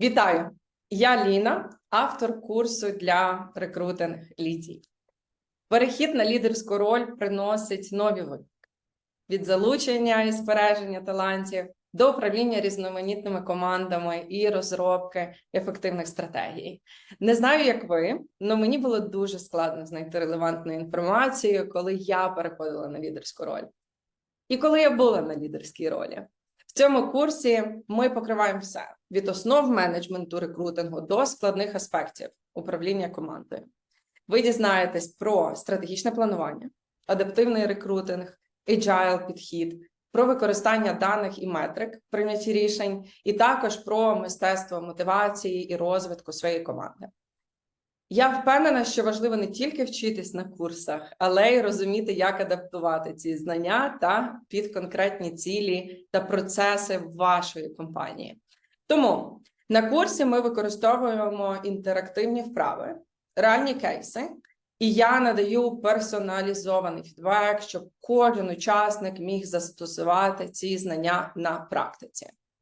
Вітаю! Я Ліна, автор курсу для рекрутинг лідій. Перехід на лідерську роль приносить нові виклики від залучення і збереження талантів до управління різноманітними командами і розробки ефективних стратегій. Не знаю, як ви, але мені було дуже складно знайти релевантну інформацію, коли я переходила на лідерську роль. І коли я була на лідерській ролі. В цьому курсі ми покриваємо все від основ менеджменту рекрутингу до складних аспектів управління командою. Ви дізнаєтесь про стратегічне планування, адаптивний рекрутинг, agile підхід, про використання даних і метрик в прийнятті рішень, і також про мистецтво мотивації і розвитку своєї команди. Я впевнена, що важливо не тільки вчитись на курсах, але й розуміти, як адаптувати ці знання та під конкретні цілі та процеси вашої компанії. Тому на курсі ми використовуємо інтерактивні вправи, реальні кейси, і я надаю персоналізований фідбек, щоб кожен учасник міг застосувати ці знання на практиці.